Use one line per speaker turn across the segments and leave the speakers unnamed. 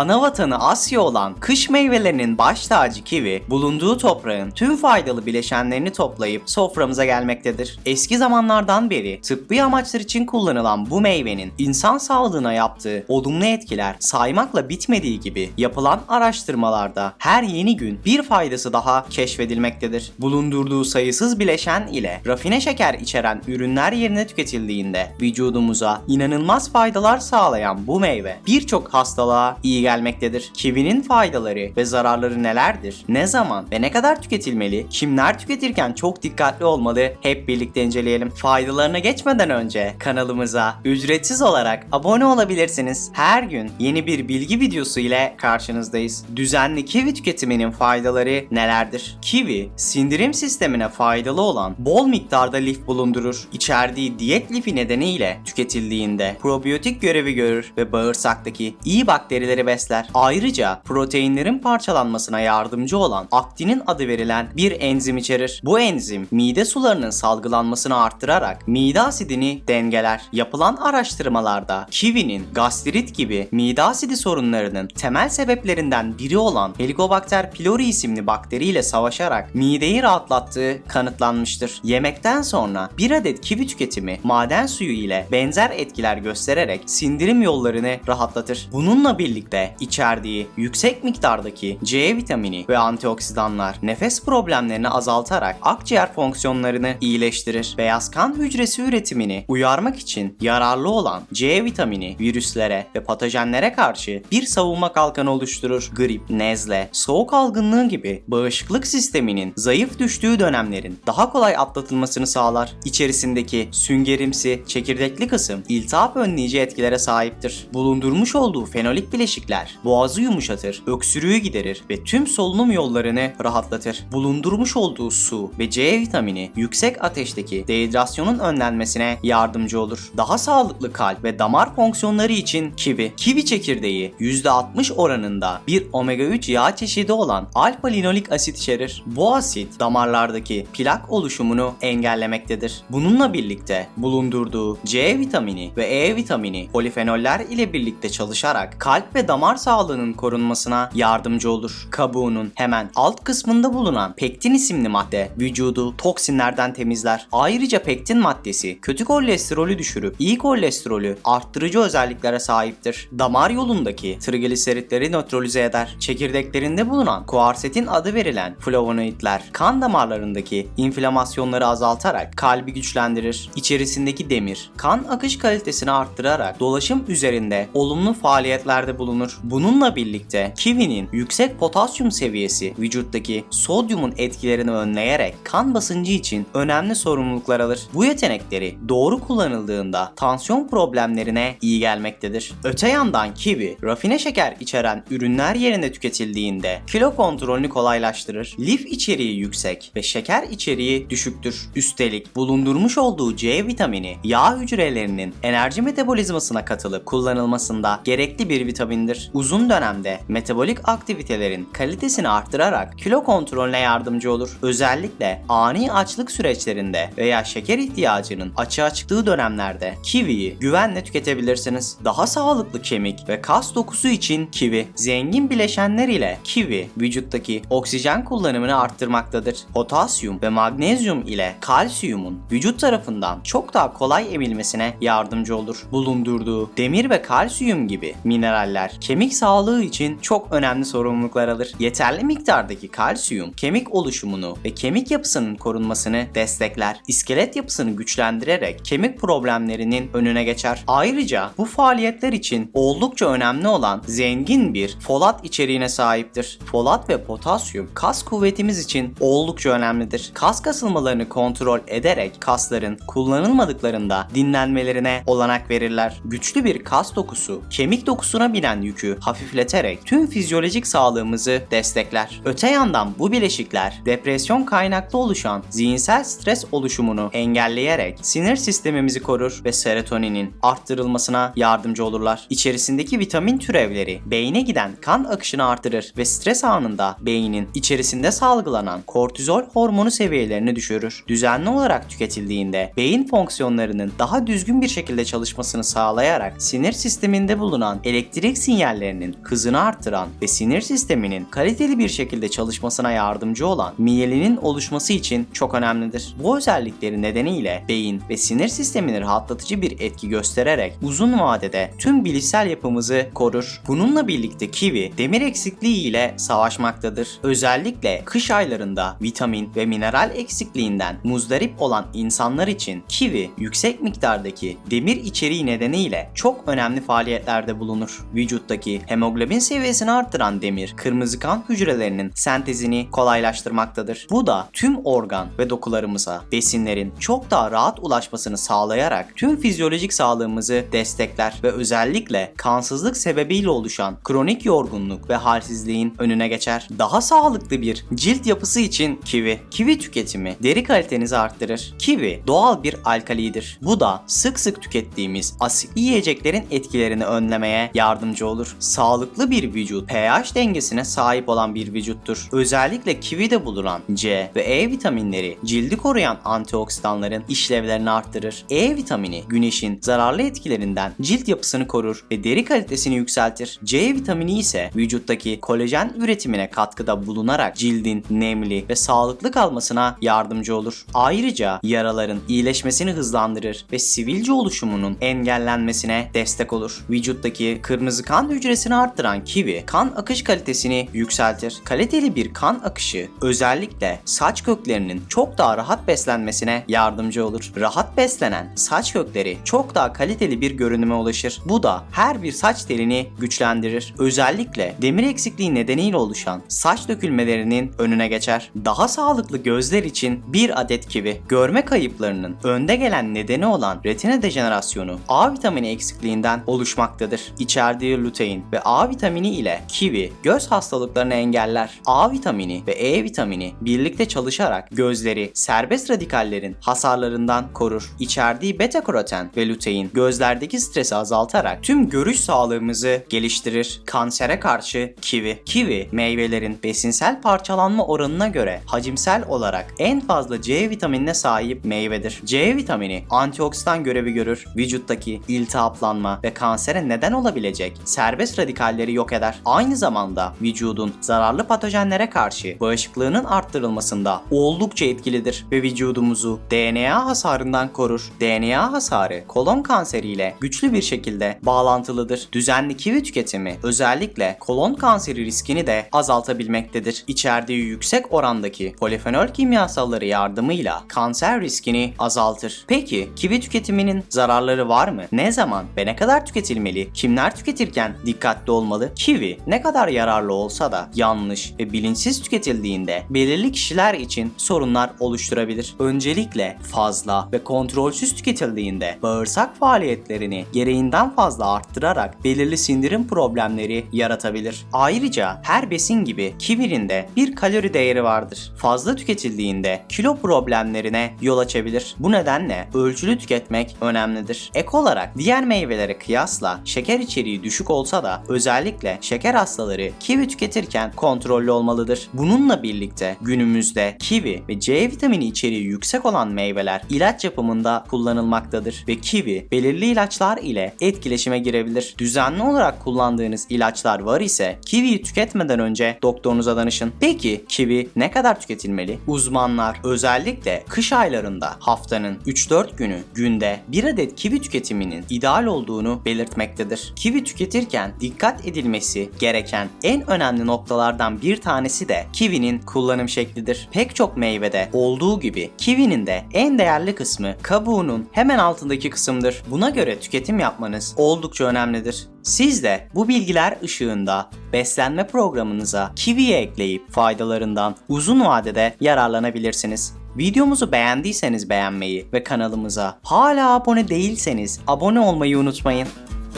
Ana vatanı Asya olan kış meyvelerinin baş tacı kivi, bulunduğu toprağın tüm faydalı bileşenlerini toplayıp soframıza gelmektedir. Eski zamanlardan beri tıbbi amaçlar için kullanılan bu meyvenin insan sağlığına yaptığı olumlu etkiler saymakla bitmediği gibi yapılan araştırmalarda her yeni gün bir faydası daha keşfedilmektedir. Bulundurduğu sayısız bileşen ile rafine şeker içeren ürünler yerine tüketildiğinde vücudumuza inanılmaz faydalar sağlayan bu meyve birçok hastalığa iyi gelmektedir. Kivinin faydaları ve zararları nelerdir? Ne zaman ve ne kadar tüketilmeli? Kimler tüketirken çok dikkatli olmalı? Hep birlikte inceleyelim. Faydalarına geçmeden önce kanalımıza ücretsiz olarak abone olabilirsiniz. Her gün yeni bir bilgi videosu ile karşınızdayız. Düzenli kivi tüketiminin faydaları nelerdir? Kivi, sindirim sistemine faydalı olan bol miktarda lif bulundurur. İçerdiği diyet lifi nedeniyle tüketildiğinde probiyotik görevi görür ve bağırsaktaki iyi bakterileri besler. Ayrıca proteinlerin parçalanmasına yardımcı olan aktinin adı verilen bir enzim içerir. Bu enzim mide sularının salgılanmasını arttırarak mide asidini dengeler. Yapılan araştırmalarda kivinin gastrit gibi mide asidi sorunlarının temel sebeplerinden biri olan Helicobacter pylori isimli bakteriyle savaşarak mideyi rahatlattığı kanıtlanmıştır. Yemekten sonra bir adet kivi tüketimi maden suyu ile benzer etkiler göstererek sindirim yollarını rahatlatır. Bununla birlikte içerdiği yüksek miktardaki C vitamini ve antioksidanlar nefes problemlerini azaltarak akciğer fonksiyonlarını iyileştirir. Beyaz kan hücresi üretimini uyarmak için yararlı olan C vitamini virüslere ve patojenlere karşı bir savunma kalkanı oluşturur. Grip, nezle, soğuk algınlığı gibi bağışıklık sisteminin zayıf düştüğü dönemlerin daha kolay atlatılmasını sağlar. İçerisindeki süngerimsi, çekirdekli kısım iltihap önleyici etkilere sahiptir. Bulundurmuş olduğu fenolik bileşikler boğazı yumuşatır, öksürüğü giderir ve tüm solunum yollarını rahatlatır. Bulundurmuş olduğu su ve C vitamini yüksek ateşteki dehidrasyonun önlenmesine yardımcı olur. Daha sağlıklı kalp ve damar fonksiyonları için kivi. Kivi çekirdeği %60 oranında bir omega 3 yağ çeşidi olan alfa linolik asit içerir. Bu asit damarlardaki plak oluşumunu engellemektedir. Bununla birlikte bulundurduğu C vitamini ve E vitamini polifenoller ile birlikte çalışarak kalp ve damar sağlığının korunmasına yardımcı olur. Kabuğunun hemen alt kısmında bulunan pektin isimli madde vücudu toksinlerden temizler. Ayrıca pektin maddesi kötü kolesterolü düşürüp iyi kolesterolü arttırıcı özelliklere sahiptir. Damar yolundaki trigliseritleri nötralize eder. Çekirdeklerinde bulunan kuarsetin adı verilen flavonoidler kan damarlarındaki inflamasyonları azaltarak kalbi güçlendirir. İçerisindeki demir kan akış kalitesini arttırarak dolaşım üzerinde olumlu faaliyetlerde bulunur. Bununla birlikte kivinin yüksek potasyum seviyesi vücuttaki sodyumun etkilerini önleyerek kan basıncı için önemli sorumluluklar alır. Bu yetenekleri doğru kullanıldığında tansiyon problemlerine iyi gelmektedir. Öte yandan kivi, rafine şeker içeren ürünler yerine tüketildiğinde kilo kontrolünü kolaylaştırır. Lif içeriği yüksek ve şeker içeriği düşüktür. Üstelik bulundurmuş olduğu C vitamini yağ hücrelerinin enerji metabolizmasına katılıp kullanılmasında gerekli bir vitamindir. Uzun dönemde metabolik aktivitelerin kalitesini arttırarak kilo kontrolüne yardımcı olur. Özellikle ani açlık süreçlerinde veya şeker ihtiyacının açığa çıktığı dönemlerde kiviyi güvenle tüketebilirsiniz. Daha sağlıklı kemik ve kas dokusu için kivi zengin bileşenler ile kivi vücuttaki oksijen kullanımını arttırmaktadır. Potasyum ve magnezyum ile kalsiyumun vücut tarafından çok daha kolay emilmesine yardımcı olur. Bulundurduğu demir ve kalsiyum gibi mineraller kemik sağlığı için çok önemli sorumluluklar alır. Yeterli miktardaki kalsiyum kemik oluşumunu ve kemik yapısının korunmasını destekler. İskelet yapısını güçlendirerek kemik problemlerinin önüne geçer. Ayrıca bu faaliyetler için oldukça önemli olan zengin bir folat içeriğine sahiptir. Folat ve potasyum kas kuvvetimiz için oldukça önemlidir. Kas kasılmalarını kontrol ederek kasların kullanılmadıklarında dinlenmelerine olanak verirler. Güçlü bir kas dokusu kemik dokusuna binen yükü hafifleterek tüm fizyolojik sağlığımızı destekler. Öte yandan bu bileşikler depresyon kaynaklı oluşan zihinsel stres oluşumunu engelleyerek sinir sistemimizi korur ve serotoninin arttırılmasına yardımcı olurlar. İçerisindeki vitamin türevleri beyne giden kan akışını artırır ve stres anında beynin içerisinde salgılanan kortizol hormonu seviyelerini düşürür. Düzenli olarak tüketildiğinde beyin fonksiyonlarının daha düzgün bir şekilde çalışmasını sağlayarak sinir sisteminde bulunan elektrik sinyali sinyallerinin hızını arttıran ve sinir sisteminin kaliteli bir şekilde çalışmasına yardımcı olan miyelinin oluşması için çok önemlidir. Bu özellikleri nedeniyle beyin ve sinir sistemini rahatlatıcı bir etki göstererek uzun vadede tüm bilişsel yapımızı korur. Bununla birlikte kivi demir eksikliği ile savaşmaktadır. Özellikle kış aylarında vitamin ve mineral eksikliğinden muzdarip olan insanlar için kivi yüksek miktardaki demir içeriği nedeniyle çok önemli faaliyetlerde bulunur. Vücuttaki hemoglobin seviyesini arttıran demir kırmızı kan hücrelerinin sentezini kolaylaştırmaktadır. Bu da tüm organ ve dokularımıza besinlerin çok daha rahat ulaşmasını sağlayarak tüm fizyolojik sağlığımızı destekler ve özellikle kansızlık sebebiyle oluşan kronik yorgunluk ve halsizliğin önüne geçer. Daha sağlıklı bir cilt yapısı için kivi. Kivi tüketimi deri kalitenizi arttırır. Kivi doğal bir alkalidir. Bu da sık sık tükettiğimiz asitli yiyeceklerin etkilerini önlemeye yardımcı olur. Sağlıklı bir vücut pH dengesine sahip olan bir vücuttur. Özellikle kivide bulunan C ve E vitaminleri cildi koruyan antioksidanların işlevlerini arttırır. E vitamini güneşin zararlı etkilerinden cilt yapısını korur ve deri kalitesini yükseltir. C vitamini ise vücuttaki kolajen üretimine katkıda bulunarak cildin nemli ve sağlıklı kalmasına yardımcı olur. Ayrıca yaraların iyileşmesini hızlandırır ve sivilce oluşumunun engellenmesine destek olur. Vücuttaki kırmızı kan hücresini arttıran kivi kan akış kalitesini yükseltir. Kaliteli bir kan akışı özellikle saç köklerinin çok daha rahat beslenmesine yardımcı olur. Rahat beslenen saç kökleri çok daha kaliteli bir görünüme ulaşır. Bu da her bir saç telini güçlendirir. Özellikle demir eksikliği nedeniyle oluşan saç dökülmelerinin önüne geçer. Daha sağlıklı gözler için bir adet kivi. Görme kayıplarının önde gelen nedeni olan retina dejenerasyonu A vitamini eksikliğinden oluşmaktadır. İçerdiği lutein ve A vitamini ile kivi göz hastalıklarını engeller. A vitamini ve E vitamini birlikte çalışarak gözleri serbest radikallerin hasarlarından korur. İçerdiği beta karoten ve lutein gözlerdeki stresi azaltarak tüm görüş sağlığımızı geliştirir. Kansere karşı kivi. Kivi meyvelerin besinsel parçalanma oranına göre hacimsel olarak en fazla C vitaminine sahip meyvedir. C vitamini antioksidan görevi görür. Vücuttaki iltihaplanma ve kansere neden olabilecek serbest radikalleri yok eder. Aynı zamanda vücudun zararlı patojenlere karşı bağışıklığının arttırılmasında oldukça etkilidir ve vücudumuzu DNA hasarından korur. DNA hasarı kolon kanseriyle güçlü bir şekilde bağlantılıdır. Düzenli kivi tüketimi özellikle kolon kanseri riskini de azaltabilmektedir. İçerdiği yüksek orandaki polifenol kimyasalları yardımıyla kanser riskini azaltır. Peki kivi tüketiminin zararları var mı? Ne zaman ve ne kadar tüketilmeli? Kimler tüketirken dikkatli olmalı? Kivi ne kadar yararlı olsa da yanlış ve bilinçsiz tüketildiğinde belirli kişiler için sorunlar oluşturabilir. Öncelikle fazla ve kontrolsüz tüketildiğinde bağırsak faaliyetlerini gereğinden fazla arttırarak belirli sindirim problemleri yaratabilir. Ayrıca her besin gibi kivinin de bir kalori değeri vardır. Fazla tüketildiğinde kilo problemlerine yol açabilir. Bu nedenle ölçülü tüketmek önemlidir. Ek olarak diğer meyvelere kıyasla şeker içeriği düşük olsa da özellikle şeker hastaları kivi tüketirken kontrollü olmalıdır. Bununla birlikte günümüzde kivi ve C vitamini içeriği yüksek olan meyveler ilaç yapımında kullanılmaktadır ve kivi belirli ilaçlar ile etkileşime girebilir. Düzenli olarak kullandığınız ilaçlar var ise kiviyi tüketmeden önce doktorunuza danışın. Peki kivi ne kadar tüketilmeli? Uzmanlar özellikle kış aylarında haftanın 3-4 günü günde bir adet kivi tüketiminin ideal olduğunu belirtmektedir. Kivi tüketirken dikkat edilmesi gereken en önemli noktalardan bir tanesi de kivinin kullanım şeklidir. Pek çok meyvede olduğu gibi kivinin de en değerli kısmı kabuğunun hemen altındaki kısımdır. Buna göre tüketim yapmanız oldukça önemlidir. Siz de bu bilgiler ışığında beslenme programınıza kiviyi ekleyip faydalarından uzun vadede yararlanabilirsiniz. Videomuzu beğendiyseniz beğenmeyi ve kanalımıza hala abone değilseniz abone olmayı unutmayın.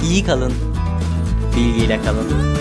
İyi kalın, bilgiyle kalın.